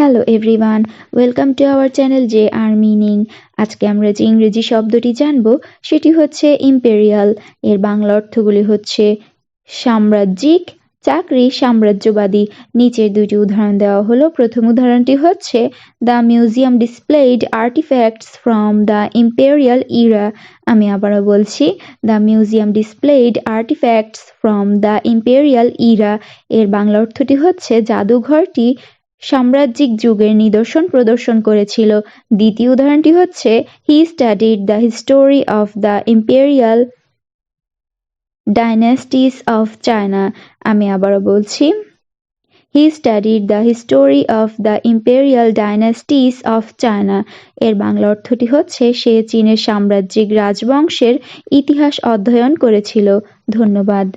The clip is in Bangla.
Hello everyone welcome to our channel J R meaning আজকে আমরা যে ইংরেজি শব্দটি জানব, সেটি হচ্ছে ইম্পেরিয়াল এর বাংলা অর্থগুলি হচ্ছে সাম্রাজ্যিক, চাকরি, সাম্রাজ্যবাদী। নিচের দুটি উদাহরণ দেওয়া হলো। প্রথম উদাহরণটি হচ্ছে the museum displayed artifacts from the imperial era আমি আবারও বলছি the museum displayed artifacts from the imperial era এর বাংলা অর্থটি হচ্ছে, জাদুঘরটি সাম্রাজ্যিক যুগের নিদর্শন প্রদর্শন করেছিল। দ্বিতীয় উদাহরণটি হচ্ছে he studied the history of the imperial dynasties of China আমি আবারও বলছি he studied the history of the imperial dynasties of China এর বাংলা অর্থটি হচ্ছে, সে চীনের সাম্রাজ্যিক রাজবংশের ইতিহাস অধ্যয়ন করেছিল। ধন্যবাদ।